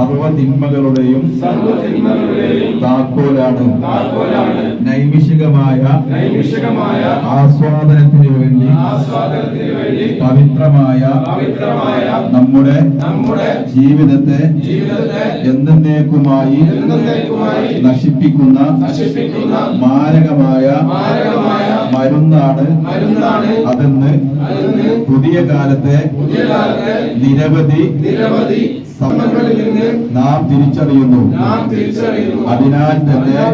സർവ തിന്മകളുടെയും സർവതിന്മകളുടെയും താക്കോലാണ് നൈമിഷികമായ ആസ്വാദനത്തിന് വേണ്ടി പവിത്രമായ നമ്മുടെ ജീവിതത്തെ എന്നേക്കുമായി നശിപ്പിക്കുന്ന മാരകമായ മരുന്നാണ് അതെന്ന് പുതിയ കാലത്തെ നിരവധി ശ്രമങ്ങളിൽ നിന്ന് നാം തിരിച്ചറിയുന്നു. അതിനാൽ തന്നെ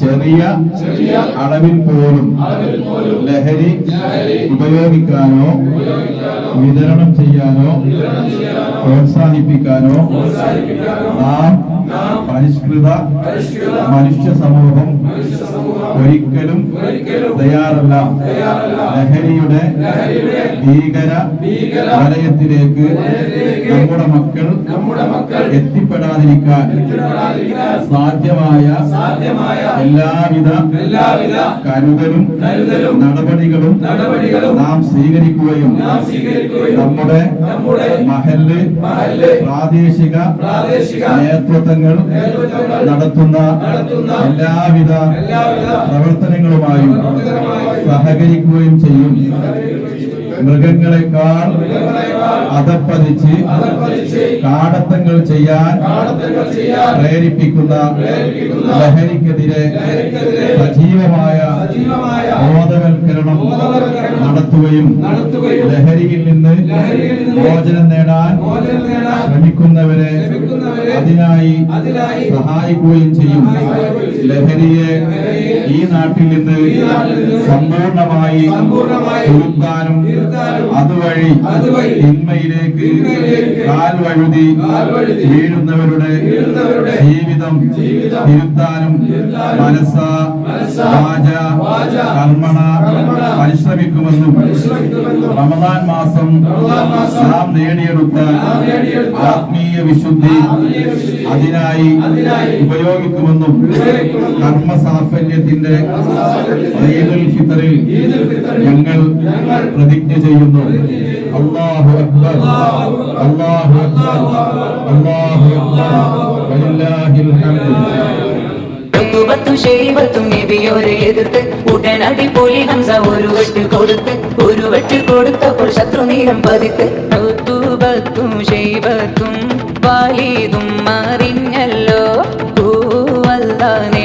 ചെറിയ ചെറിയ അളവിൽ പോലും ലഹരി ഉപയോഗിക്കാനോ വിതരണം ചെയ്യാനോ പ്രോത്സാഹിപ്പിക്കാനോ നാം പരിഷ്കൃത മനുഷ്യ സമൂഹം ഒരിക്കലും തയ്യാറല്ല. ലഹരിയുടെ ഭീകര ആലയത്തിലേക്ക് വലയത്തിലേക്ക് നമ്മുടെ മക്കൾ എത്തിപ്പെടാതിരിക്കാൻ സാധ്യമായ എല്ലാവിധ കരുതലും നടപടികളും നാം സ്വീകരിക്കുകയും നമ്മുടെ മഹല്ല് പ്രാദേശിക നേതൃത്വങ്ങൾ നടത്തുന്ന എല്ലാവിധ പ്രവർത്തനങ്ങളുമായും സഹകരിക്കുകയും ചെയ്യും. മൃഗങ്ങളെക്കാൾ അതപ്പതിച്ച് കാടത്തങ്ങൾ ചെയ്യാൻ പ്രേരിപ്പിക്കുന്ന ലഹരിക്കെതിരെ സജീവമായ നടത്തുകയും ലഹരിയിൽ നിന്ന് മോചനം നേടാൻ ശ്രമിക്കുന്നവരെ അതിനായി സഹായിക്കുകയും ചെയ്യും. ലഹരിയെ ഈ നാട്ടിൽ നിന്ന് സമ്പൂർണമായി തിരുത്താനും അതുവഴി തിന്മയിലേക്ക് കാൽ വഴുതി കാൽവഴുതി വീഴുന്നവരുടെ ജീവിതം തിരുത്താനും മനസ്സ വാച കർമ്മണ പരിശ്രമിക്കുമെന്നും റമദാൻ മാസം നാം നേടിയെടുത്ത ആത്മീയ വിശുദ്ധി അതിനായി ഉപയോഗിക്കുമെന്നും കർമ്മസാഫല്യത്തിന്റെ കർമ്മ സാഫല്യത്തിന്റെ ഈദുൽ ഫിത്തറിൽ ഞങ്ങൾ പ്രതിജ്ഞ ചെയ്യുന്നു. അല്ലാഹു അക്ബർ. അല്ലാഹു അക്ബർ. അല്ലാഹു അക്ബർ. വലില്ലാഹിൽ ഹംദ്. ഷൈബത്തും ഷൈബത്തും നബിയോരെ എതിർത്ത്. ഉടനടി പോലി ഹംസ ഒരു വെട്ട് കൊടുത്ത്. ഒരു വെട്ട് കൊടുത്തപ്പോൾ ശത്രു നീരം പതിത്ത് ും. ഷൈബത്തും വാലിതും ഓ പൂവല്ലാനെ